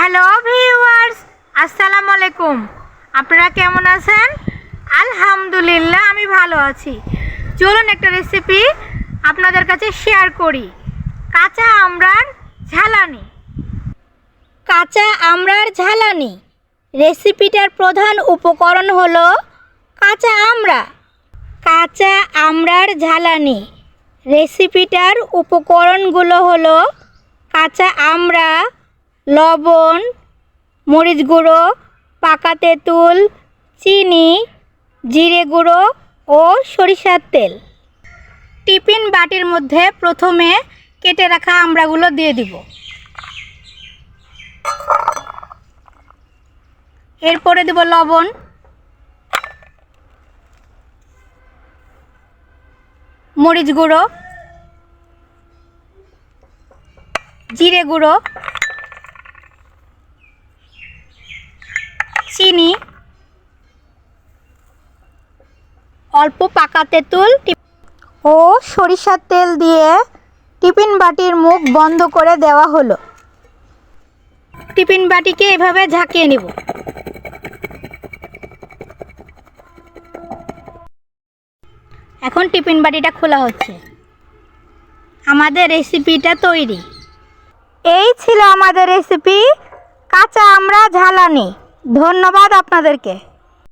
Hello viewers আসসালামু আলাইকুম আপনারা কেমন আছেন আলহামদুলিল্লাহ আমি ভালো আছি চলুন একটা রেসিপি আপনাদের কাছে শেয়ার করি কাঁচা আমড়ার ঝালানি কাঁচা আমড়ার ঝালানি রেসিপিটার প্রধান উপকরণ হলো কাঁচা আমড়া কাঁচা আমড়ার ঝালানি রেসিপিটার উপকরণগুলো হলো কাঁচা আমড়া লবণ, মরিচ গুঁড়ো, পাকা তেঁতুল, চিনি, জিরে গুঁড়ো ও সরিষার তেল। টিফিন বাটির মধ্যে প্রথমে কেটে রাখা আমড়াগুলো দিয়ে দিব। এরপরে দেব লবণ। মরিচ গুঁড়ো। জিরে গুঁড়ো। চিনি অল্প পাকা তেঁতুল টি- ও সরিষার তেল দিয়ে টিফিন বাটির মুখ বন্ধ করে দেওয়া হলো। টিফিন বাটিকে এভাবে ঝাঁকিয়ে নিব। এখন টিফিন বাটিটা খোলা হচ্ছে। আমাদের রেসিপিটা তৈরি। এই ছিল আমাদের রেসিপি। কাঁচা আমরা ঝালানি। ধন্যবাদ আপনাদেরকে।